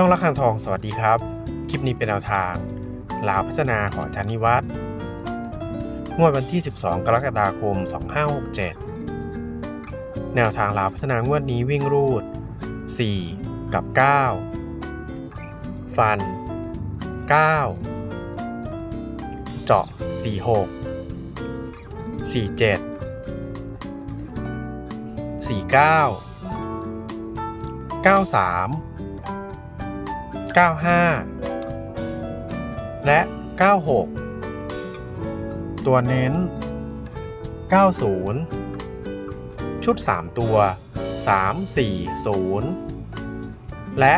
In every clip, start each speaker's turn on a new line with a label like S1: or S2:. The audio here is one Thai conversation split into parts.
S1: ช่องรักคังทอง สวัสดีครับ คลิปนี้เป็นแนวทาง ลาวพัฒนาของอาจารย์นิวัฒน์งวดวันที่ 12 กรกฎาคม 2567 แนวทางลาวพัฒนางวดนี้วิ่งรูด 4 กับ 9 ฟัน 9 เจาะ 46 47 49 93 95 และ 96 ตัวเน้น 90 ชุด 3 ตัว 340 และ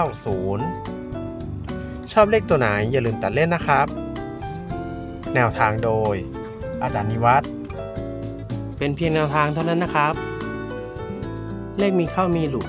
S1: 790 ชอบเลขตัวไหนอย่าลืมตัดเล่นนะครับ แนวทางโดย อาจารย์นิวัฒน์เป็นเพียงแนวทางเท่านั้นนะครับ เลขมีเข้ามีหลุด